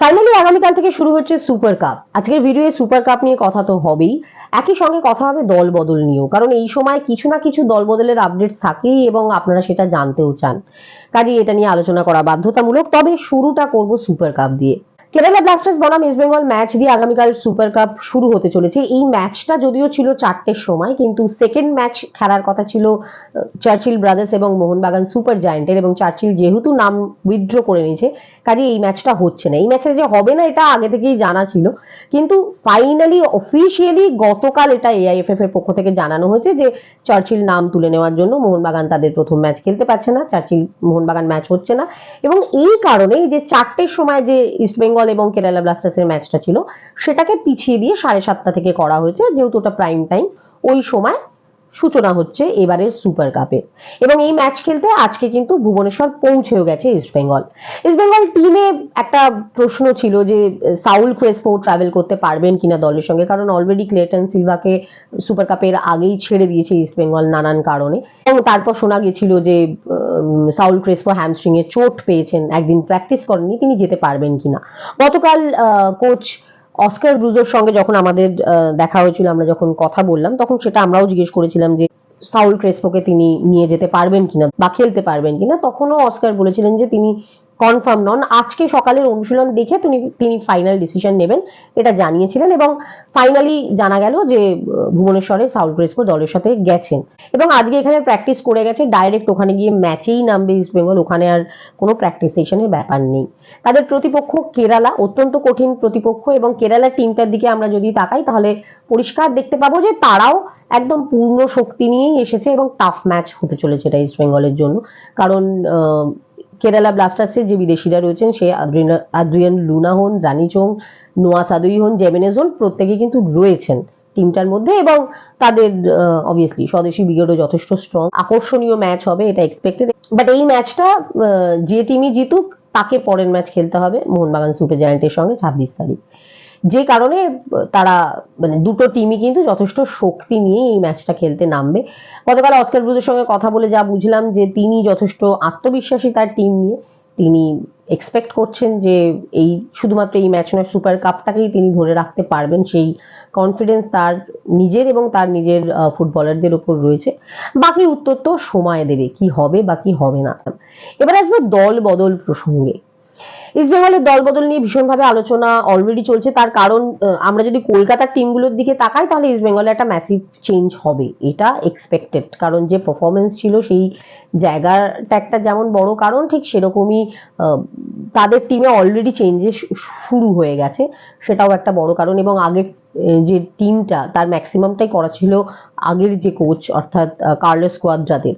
Finally আগামীকাল থেকে শুরু হচ্ছে সুপার কাপ আজকের ভিডিওয়ে সুপার কাপ নিয়ে কথা তো হবেই। একই সঙ্গে কথা হবে দল বদল নিয়েও, কারণ এই সময় কিছু না কিছু দল বদলের আপডেট থাকেই এবং আপনারা সেটা জানতেও চান। কাজে এটা নিয়ে আলোচনা করা বাধ্যতামূলক, তবে শুরুটা করব সুপার কাপ দিয়ে। কেরালা ব্লাস্টার্স বনাম ইস্ট বেঙ্গল ম্যাচ দিয়ে আগামীকাল সুপার কাপ শুরু হতে চলেছে। এই ম্যাচটা যদিও ছিল চারটের সময়, কিন্তু সেকেন্ড ম্যাচ খেলার কথা ছিল চার্চিল ব্রাদার্স এবং মোহনবাগান সুপার জায়েন্টের এবং চার্চিল যেহেতু নাম উইথড্র করে নিয়েছে, কাজে এই ম্যাচটা হচ্ছে না। এই ম্যাচে যে হবে না, এটা আগে থেকেই জানা ছিল। কিন্তু ফাইনালি অফিসিয়ালি গতকাল এটা এআইএফএফ এর পক্ষ থেকে জানানো হয়েছে যে চার্চিল নাম তুলে নেওয়ার জন্য মোহনবাগান তাদের প্রথম ম্যাচ খেলতে পারছে না চার্চিল মোহনবাগান ম্যাচ হচ্ছে না। এবং এই কারণেই যে চারটের সময় যে ইস্টবেঙ্গল এবং কেরালা ব্লাস্টার্সের ম্যাচটা ছিল। সেটাকে পিছিয়ে দিয়ে সাড়ে সাতটা থেকে করা হয়েছে, যেহেতু ওটা প্রাইম টাইম ওই সময় সূচনা হচ্ছে এবারের সুপার কাপের এবং এই ম্যাচ খেলতে আজকে কিন্তু ভুবনেশ্বর পৌঁছেও গেছে ইস্টবেঙ্গল ইস্টবেঙ্গল টিমে একটা প্রশ্ন ছিল যে সাউল ক্রেসপো ট্রাভেল করতে পারবেন কিনা দলের সঙ্গে? কারণ অলরেডি ক্লেটন সিলভাকে সুপার কাপের আগেই ছেড়ে দিয়েছে ইস্টবেঙ্গল নানান কারণে। এবং তারপর শোনা গেছিল যে সাউল ক্রেসপো হ্যামস্ট্রিং এ চোট পেয়েছেন। একদিন প্র্যাকটিস করেননি, তিনি যেতে পারবেন কিনা? গতকাল কোচ অস্কার ব্রুজোর সঙ্গে যখন আমাদের দেখা হয়েছিল, আমরা যখন কথা বললাম, তখন সেটা আমরাও জিজ্ঞেস করেছিলাম যে, সাউল ক্রেসপোকে তিনি নিয়ে যেতে পারবেন কিনা বা খেলতে পারবেন কিনা, তখনও অস্কার বলেছিলেন যে তিনি কনফার্ম নন। আজকে সকালের অনুশীলন দেখে তিনি তিনি ফাইনাল ডিসিশন নেবেন, এটা জানিয়েছিলেন এবং ফাইনালি জানা গেল যে ভুবনেশ্বরে সাউল ক্রেসপো দলের সাথে গেছেন। এবং আজকে এখানে প্র্যাকটিস করে গেছে ডাইরেক্ট ওখানে গিয়ে ম্যাচেই নামবে ইস্ট বেঙ্গল ওখানে আর কোনো প্র্যাকটিস সেশনের ব্যাপার নেই। তাদের প্রতিপক্ষ কেরালা, অত্যন্ত কঠিন প্রতিপক্ষ এবং কেরালার টিমটার দিকে আমরা যদি তাকাই, তাহলে পরিষ্কার দেখতে পাবো যে তারাও একদম পূর্ণ শক্তি নিয়েই এসেছে এবং টাফ ম্যাচ হতে চলেছে এটা ইস্ট বেঙ্গলের জন্য। কারণ কেরালা ব্লাস্টার্সের যে বিদেশিরা রয়েছেন, সে আদ্রিয়ান লুনা হন রানি চোং, নোয়া সাদুই হন, জেমেনেজ হন, প্রত্যেকে কিন্তু রয়েছেন টিমটার মধ্যে এবং তাদের অবভিয়াসলি স্বদেশি ব্রিগেডও যথেষ্ট স্ট্রং আকর্ষণীয় ম্যাচ হবে, এটা এক্সপেক্টেড বাট এই ম্যাচটা যে টিমই জিতুক, তাকে পরের ম্যাচ খেলতে হবে। মোহনবাগান সুপার জায়ান্টের সঙ্গে ছাব্বিশ তারিখ। যে কারণে, তারা মানে দুটো টিমই কিন্তু যথেষ্ট শক্তি নিয়ে এই ম্যাচটা খেলতে নামবে। গতকাল অস্কার ব্রুজের সঙ্গে কথা বলে যা বুঝলাম যে, তিনি যথেষ্ট আত্মবিশ্বাসী তার টিম নিয়ে। তিনি এক্সপেক্ট করছেন যে, এই শুধুমাত্র এই ম্যাচ নয় সুপার কাপটাকেই তিনি ধরে রাখতে পারবেন। সেই কনফিডেন্স তার নিজের এবং তার নিজের ফুটবলারদের উপর রয়েছে। বাকি উত্তর তো সময় দেবে, কি হবে বা কি হবে না। এবার আসব দল বদল প্রসঙ্গে। ইস্টবেঙ্গলের দল বদল নিয়ে ভীষণভাবে আলোচনা অলরেডি চলছে। তার কারণ আমরা যদি কলকাতার টিমগুলোর দিকে তাকাই, তাহলে ইস্টবেঙ্গলে একটা ম্যাসিভ চেঞ্জ হবে। এটা এক্সপেক্টেড কারণ যে পারফরমেন্স ছিল, সেই জায়গাটা একটা যেমন বড়, কারণ ঠিক সেরকমই তাদের টিমে অলরেডি চেঞ্জেস শুরু হয়ে গেছে। সেটাও একটা বড় কারণ এবং আগের যে টিমটা তার ম্যাক্সিমামটাই করা ছিল আগের যে কোচ অর্থাৎ কার্লোস কোয়াদ্রাদের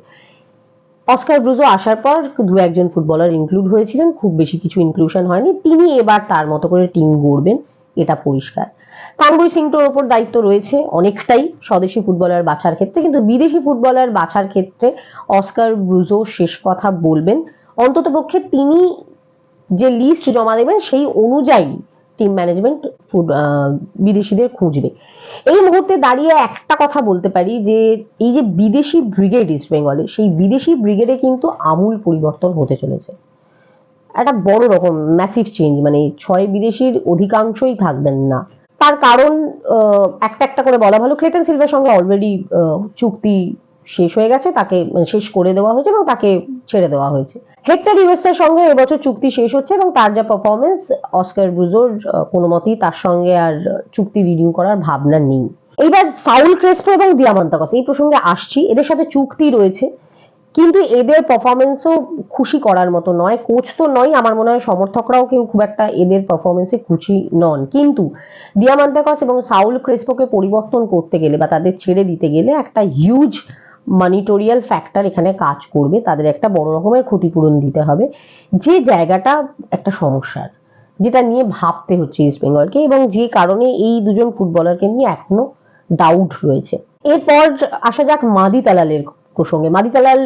অস্কার ব্রুজো আসার পর দু একজন ফুটবলার ইনক্লুড হয়েছিলেন, খুব বেশি কিছু ইনক্লুশন হয়নি। তিনি এবার তার মতো করে টিম গড়বেন, এটা পরিষ্কার। তানবই সিংটোর ওপর দায়িত্ব রয়েছে অনেকটাই স্বদেশি ফুটবলার বাছার ক্ষেত্রে, কিন্তু বিদেশি ফুটবলার বাছার ক্ষেত্রে অস্কার ব্রুজো শেষ কথা বলবেন। অন্ততপক্ষে তিনি যে লিস্ট জমা দেবেন, সেই অনুযায়ী টিম ম্যানেজমেন্ট বিদেশিদের খুঁজবে। এই মুহূর্তে দাঁড়িয়ে একটা কথা বলতে পারি যে, এই যে বিদেশি ব্রিগেড ইস্ট বেঙ্গলে, সেই বিদেশি ব্রিগেডে কিন্তু আমূল পরিবর্তন হতে চলেছে। একটা বড় রকম ম্যাসিভ চেঞ্জ মানে ছয় বিদেশির অধিকাংশই থাকবেন না। তার কারণ একটা একটা করে বলা ভালো ক্লেটন সিলভার সঙ্গে অলরেডি চুক্তি শেষ হয়ে গেছে, তাকে মানে শেষ করে দেওয়া হয়েছে এবং তাকে ছেড়ে দেওয়া হয়েছে। হেক্টর ইভেস্টের সঙ্গে এবছর চুক্তি শেষ হচ্ছে এবং তার যা পারফরমেন্স অস্কার ব্রুজোর কোনো মতেই তার সঙ্গে আর চুক্তি রিনিউ করার ভাবনা নেই। এইবার সাউল ক্রেসপো এবং দিয়ামান্তাকস এই প্রসঙ্গে আসছি। এদের সাথে চুক্তি রয়েছে, কিন্তু এদের পারফরমেন্সও খুশি করার মতো নয়। কোচ তো নয়, আমার মনে হয় সমর্থকরাও কেউ খুব একটা এদের পারফরমেন্সে খুশি নন। কিন্তু দিয়ামান্তাকস এবং সাউল ক্রেসপোকে পরিবর্তন করতে গেলে বা তাদের ছেড়ে দিতে গেলে একটা হিউজ মানিটোরিয়াল ফ্যাক্টর এখানে কাজ করবে। তাদের একটা বড় রকমের ক্ষতিপূরণ দিতে হবে। যে জায়গাটা একটা সমস্যার, যেটা নিয়ে ভাবতে হচ্ছে ইস্ট বেঙ্গলকে এবং যে কারণে এই দুজন ফুটবলারকে নিয়ে এখনও ডাউট রয়েছে। এরপর আসা যাক মাদি তালালের প্রসঙ্গে। মাদি তালাল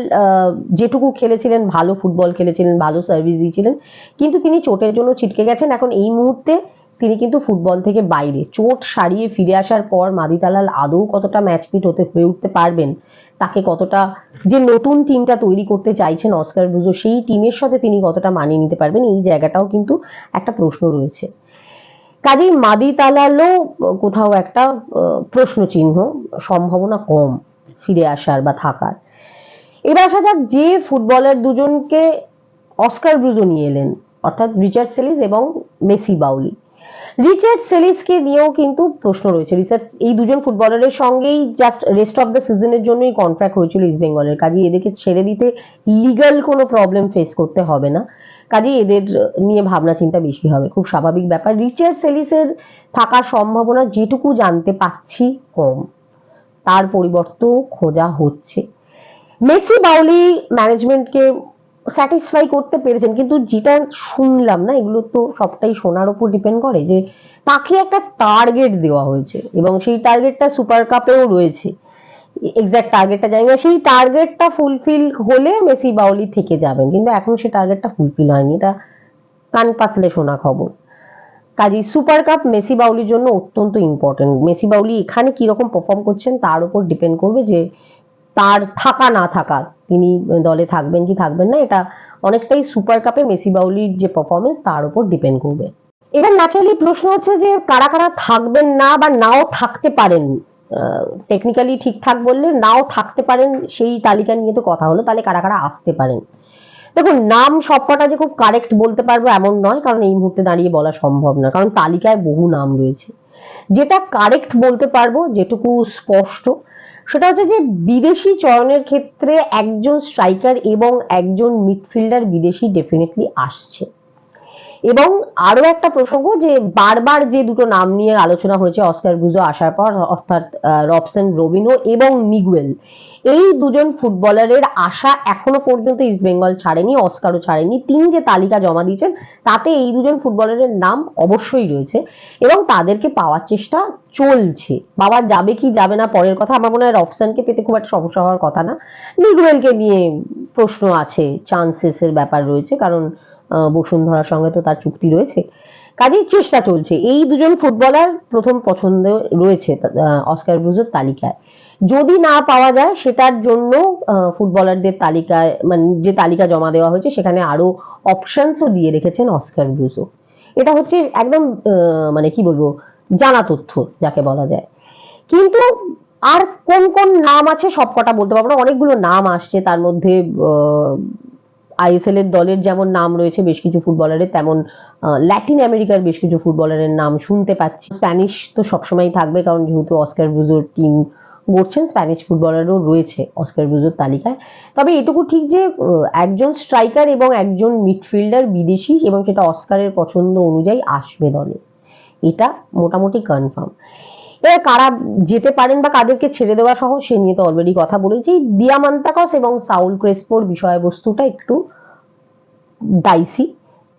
যেটুকু খেলেছিলেন, ভালো ফুটবল খেলেছিলেন, ভালো সার্ভিস দিয়েছিলেন, কিন্তু তিনি চোটের জন্য ছিটকে গেছেন। এখন এই মুহূর্তে তিনি কিন্তু ফুটবল থেকে বাইরে। চোট সারিয়ে ফিরে আসার পর মাদি তালাল আদৌ কতটা ম্যাচ ফিট হতে, হয়ে উঠতে পারবেন তাকে কতটা যে নতুন টিমটা তৈরি করতে চাইছেন অস্কার ব্রুজো, সেই টিমের সাথে তিনি কতটা মানিয়ে নিতে পারবেন, এই জায়গাটাও কিন্তু একটা প্রশ্ন রয়েছে। কাজেই মাদি তালালো কোথাও একটা প্রশ্ন চিহ্ন সম্ভাবনা কম ফিরে আসার বা থাকার। এবার আসা যাক যে ফুটবলার দুজনকে অস্কার ব্রুজো নিয়ে এলেন, অর্থাৎ রিচার্ড সেলিস এবং মেসি বাউলি। রিচার্ড সেলিসকে নিয়েও কিন্তু প্রশ্ন রয়েছে। রিচার্ড, এই দুজন ফুটবলারের সঙ্গেই জাস্ট রেস্ট অফ দ্য সিজনের জন্যই কন্ট্রাক্ট হয়েছিল ইস্ট বেঙ্গলের কাজে এদেরকে ছেড়ে দিতে লিগাল কোনো প্রবলেম ফেস করতে হবে না। কাজেই এদের নিয়ে ভাবনা চিন্তা বেশি হবে। খুব স্বাভাবিক ব্যাপার। রিচার্ড সেলিসের থাকার সম্ভাবনা যেটুকু জানতে পাচ্ছি কম। তার পরিবর্তন খোঁজা হচ্ছে। মেসি বাউলি ম্যানেজমেন্টকে স্যাটিসফাই করতে পেরেছেন, কিন্তু যেটা শুনলাম না, এগুলো তো সবটাই সোনার উপর ডিপেন্ড করে যে তাকে একটা টার্গেট দেওয়া হয়েছে এবং সেই টার্গেটটা সুপার কাপেও রয়েছে। এক্সাক্ট টার্গেটটা জানি না, সেই টার্গেটটা ফুলফিল হলে মেসি বাউলি থেকে যাবেন, কিন্তু এখন সেই টার্গেটটা ফুলফিল হয়নি, এটা কান পাতলে শোনা খবর। কাজেই সুপার কাপ মেসি বাউলির জন্য অত্যন্ত ইম্পর্টেন্ট মেসি বাউলি এখানে কীরকম পারফর্ম করছেন তার উপর ডিপেন্ড করবে যে তার থাকা না থাকা। তিনি দলে থাকবেন কি থাকবেন না, এটা অনেকটাই সুপার কাপে মেসি বাউলির যে পারফরমেন্স তার উপর ডিপেন্ড করবে। এবার ন্যাচারালি প্রশ্ন হচ্ছে যে, কারা কারা থাকবেন না বা নাও থাকতে পারেন? টেকনিক্যালি ঠিকঠাক বললে নাও থাকতে পারেন, সেই তালিকা নিয়ে তো কথা হলো, তাহলে কারা কারা আসতে পারেন? দেখুন, নাম সবকটা যে খুব কারেক্ট বলতে পারব এমন নয়, কারণ এই মুহূর্তে দাঁড়িয়ে বলা সম্ভব না, কারণ তালিকায় বহু নাম রয়েছে। যেটা কারেক্ট বলতে পারব, যেটুকু স্পষ্ট সেটা হচ্ছে যে বিদেশি চয়নের ক্ষেত্রে একজন স্ট্রাইকার এবং একজন মিডফিল্ডার বিদেশি ডেফিনেটলি আসছে। এবং আরও একটা প্রসঙ্গ যে বারবার যে দুটো নাম নিয়ে আলোচনা হয়েছে, অস্কার গুজো আসার পর, অর্থাৎ রবসন রবিনো এবং মিগুয়েল এই দুজন ফুটবলারের আশা এখনও পর্যন্ত ইস্ট বেঙ্গল ছাড়েনি অস্কারও ছাড়েনি। তিনি যে তালিকা জমা দিয়েছেন, তাতে এই দুজন ফুটবলারের নাম অবশ্যই রয়েছে এবং তাদেরকে পাওয়ার চেষ্টা চলছে। বাবা যাবে কি যাবে না পরের কথা, আমার মনে হয় রবসনকে পেতে খুব একটা সমস্যা হওয়ার কথা না। মিগুয়েলকে নিয়ে প্রশ্ন আছে চান্সেসের ব্যাপার রয়েছে, কারণ বসুন্ধরার সঙ্গে তো তার চুক্তি রয়েছে। কাজেই চেষ্টা চলছে। এই দুজন ফুটবলার প্রথম পছন্দ রয়েছে অস্কার ব্রুজোর তালিকায়। যদি না পাওয়া যায়, সেটার জন্য ফুটবলারদের তালিকায় মানে যে তালিকা জমা দেওয়া হয়েছে, সেখানে আরও অপশনসও দিয়ে রেখেছেন অস্কার ব্রুজো এটা হচ্ছে একদম মানে কি বলব, জানা তথ্য, যাকে বলা যায়। কিন্তু আর কোন কোন নাম আছে, সবকটা বলতে পারব না। অনেকগুলো নাম আসছে, তার মধ্যে আইএসএল এর দলের যেমন নাম রয়েছে, বেশ কিছু ফুটবলারের, তেমন ল্যাটিন আমেরিকার বেশ কিছু ফুটবলারের নাম শুনতে পাচ্ছি। স্প্যানিশ তো সবসময় থাকবে, কারণ যেহেতু অস্কার ব্রুজোর টিম গড়ছেন স্প্যানিশ ফুটবলারও রয়েছে অস্কার ব্রুজোর তালিকায়। তবে এটুকু ঠিক যে একজন স্ট্রাইকার এবং একজন মিডফিল্ডার বিদেশি এবং সেটা অস্কারের পছন্দ অনুযায়ী আসবে দলে। এটা মোটামুটি কনফার্ম এবার কারা যেতে পারেন বা কাদেরকে ছেড়ে দেওয়া সহ, সে নিয়ে তো অলরেডি কথা বলেছি। দিয়ামান্তাকস এবং সাউল ক্রেসপোর বিষয়বস্তুটা একটু ডাইসি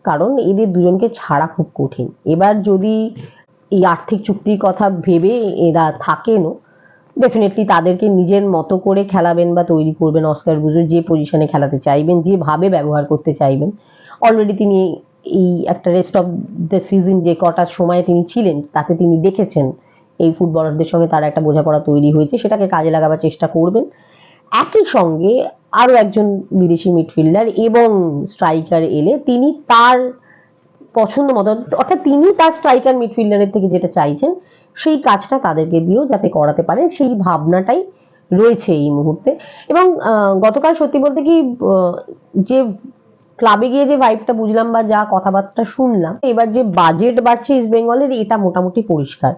কারণ এদের দুজনকে ছাড়া খুব কঠিন। এবার যদি এই আর্থিক চুক্তির কথা ভেবে এরা থাকেনও ডেফিনেটলি তাদেরকে নিজের মতো করে খেলাবেন বা তৈরি করবেন অস্কার বুজো যে পজিশনে খেলাতে চাইবেন যেভাবে ব্যবহার করতে চাইবেন। অলরেডি তিনি এই একটা রেস্ট অফ দ্য সিজন যে কটার সময় তিনি ছিলেন, তাতে তিনি দেখেছেন এই ফুটবলারদের সঙ্গে তার একটা বোঝাপড়া তৈরি হয়েছে, সেটাকে কাজে লাগাবার চেষ্টা করবেন। একই সঙ্গে আরও একজন বিদেশি মিডফিল্ডার এবং স্ট্রাইকার এলে তিনি তার পছন্দ মতো, অর্থাৎ তিনি তার স্ট্রাইকার মিডফিল্ডারের থেকে যেটা চাইছেন সেই কাজটা তাদেরকে দিয়েও যাতে করাতে পারে, সেই ভাবনাটাই রয়েছে এই মুহূর্তে। এবং গতকাল সত্যি বলতে কি যে ক্লাবে গিয়ে যে ভাইবটা বুঝলাম বা যা কথাবার্তা শুনলাম, এবার যে বাজেট বাড়ছে ইস্ট বেঙ্গলের এটা মোটামুটি পরিষ্কার।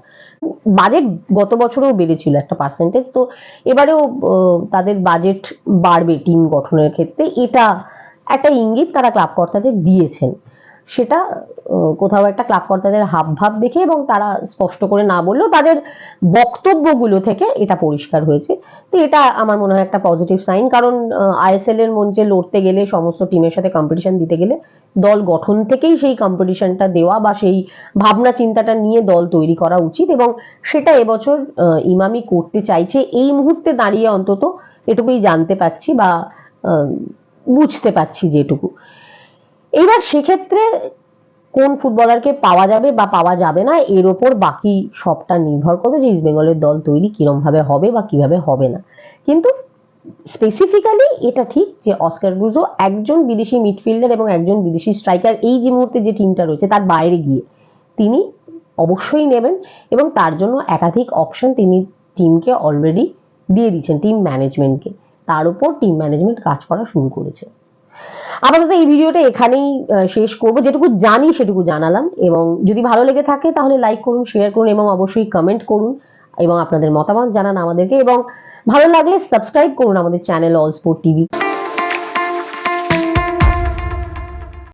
বাজেট গত বছরেও বেড়েছিল একটা পার্সেন্টেজ তো এবারেও তাদের বাজেট বাড়বে টিম গঠনের ক্ষেত্রে। এটা একটা ইঙ্গিত তারা ক্লাব কর্তাদের দিয়েছেন। সেটা কোথাও একটা ক্লাব কর্তাদের হাব ভাব দেখে এবং তারা স্পষ্ট করে না বললেও তাদের বক্তব্যগুলো থেকে এটা পরিষ্কার হয়েছে। তো এটা আমার মনে হয় একটা পজিটিভ সাইন কারণ আইএসএল এর মঞ্চে লড়তে গেলে, সমস্ত টিমের সাথে কম্পিটিশন দিতে গেলে, দল গঠন থেকেই সেই কম্পিটিশনটা দেওয়া বা সেই ভাবনা চিন্তাটা নিয়ে দল তৈরি করা উচিত এবং সেটা এবছর ইমামি করতে চাইছে। এই মুহূর্তে দাঁড়িয়ে অন্তত এটুকুই জানতে পাচ্ছি বা বুঝতে পাচ্ছি যেটুকু। এবার সেক্ষেত্রে কোন ফুটবলারকে পাওয়া যাবে বা পাওয়া যাবে না, এর ওপর বাকি সবটা নির্ভর করবে যে ইস্ট বেঙ্গলের দল তৈরি কিরম ভাবে হবে বা কীভাবে হবে না। কিন্তু স্পেসিফিক্যালি এটা ঠিক যে অস্কার ব্রুজো একজন বিদেশি মিডফিল্ডার এবং একজন বিদেশি স্ট্রাইকার এই যে মুহূর্তে যে টিমটা রয়েছে তার বাইরে গিয়ে তিনি অবশ্যই নেবেন এবং তার জন্য একাধিক অপশন তিনি টিমকে অলরেডি দিয়ে দিচ্ছেন টিম ম্যানেজমেন্টকে তার উপর টিম ম্যানেজমেন্ট কাজ করা শুরু করেছে। আপাতত এই ভিডিওটা এখানেই শেষ করব। যেটুকু জানি সেটুকু জানালাম এবং যদি ভালো লেগে থাকে তাহলে লাইক করুন, শেয়ার করুন এবং অবশ্যই কমেন্ট করুন এবং আপনাদের মতামত জানান আমাদেরকে এবং ভালো লাগলে সাবস্ক্রাইব করুন আমাদের চ্যানেল অল স্পোর্ট টিভি